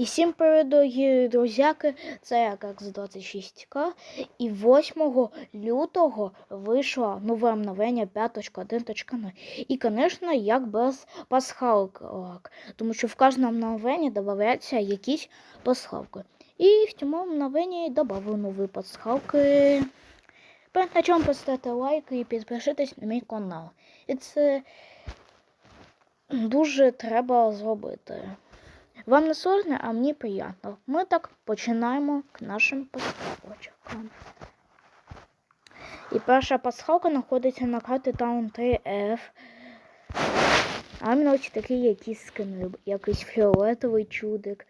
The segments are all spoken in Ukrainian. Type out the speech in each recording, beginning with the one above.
І всім привіт, друзяки, це як з 26К. І 8 лютого вийшло нове обновлення 5.1.0. І, звісно, як без пасхалок, тому що в кожному обновленні додається якісь пасхалки. І в цьому обновленні додали нові пасхалки. Перед началом поставте лайк і підпишитесь на мій канал. І це дуже треба зробити. Вам не сложно, а мені приємно. Ми так починаємо к нашим пасхалочкам. І перша пасхалка знаходиться на карті Town 3F. А іменно ось такі якісь скини. Якийсь фіолетовий чудик,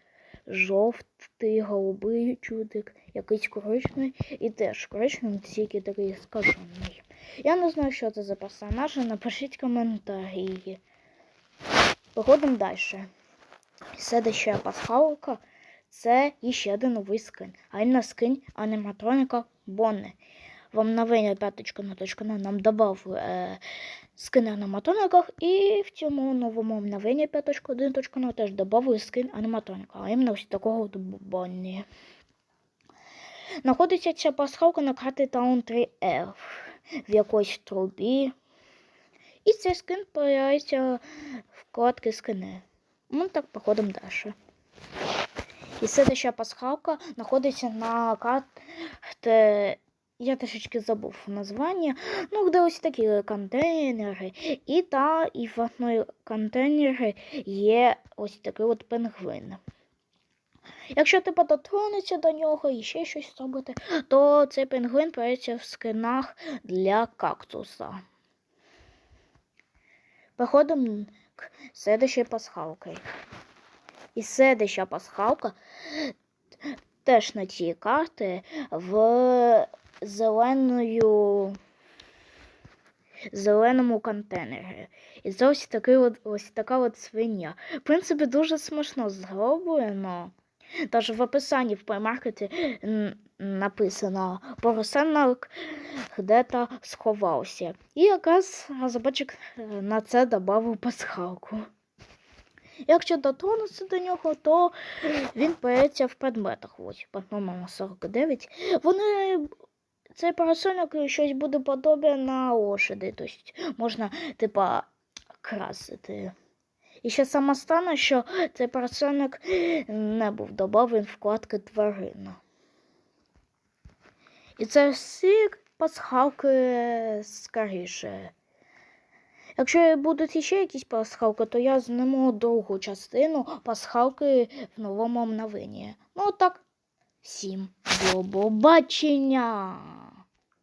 жовтий, голубий чудик, якийсь коричневий і теж коричневий, тільки такий скажений. Я не знаю, що це за персонажі. Напишіть коментарі. Походимо далі. Следующая пасхалка це іще один новий скин. А іменно скин аніматроніка Бонни. В обновленні 5.0 нам додав е, скин аніматрониках, і в цьому новому обновленні 5.1.0 теж додали скин аніматроніка, а іменно ось такого Бонні. Знаходиться ця пасхалка на карті Town 3F в якоїсь трубі. І цей скин появляється в вкладки скини. Ми так походимо далі. І следующая пасхалка знаходиться на карті. Я трішечки забув названня. Ну, де ось такі контейнери. І та і в одній контейнері є ось такий от пингвин. Якщо ти дотронешся до нього і ще щось зробити, то цей пингвин появиться в скинах для кактуса. Переходимо к следующей пасхалкой. І следующая пасхалка теж на ті карті в зеленою зеленому контейнері. І це ось, такий ось така от свиня. В принципі, дуже смішно зроблено. Тож в описанні в плеймаркеті написано поросенок де-то сховався. І якраз розробник на це додав пасхалку. Якщо дотронутися до нього, то він появиться в предметах. Ось, по-моєму, 49. Вони. Цей парасольник щось буде подобне на лошади. Тобто можна, типа, красити. І ще саме стане, що цей парасольник не був додавлений вкладки тварина. І це всі пасхалки скоріше. Якщо будуть ще якісь пасхалки, то я зниму другу частину пасхалки в новому обновленні. Ну так, всім до побачення!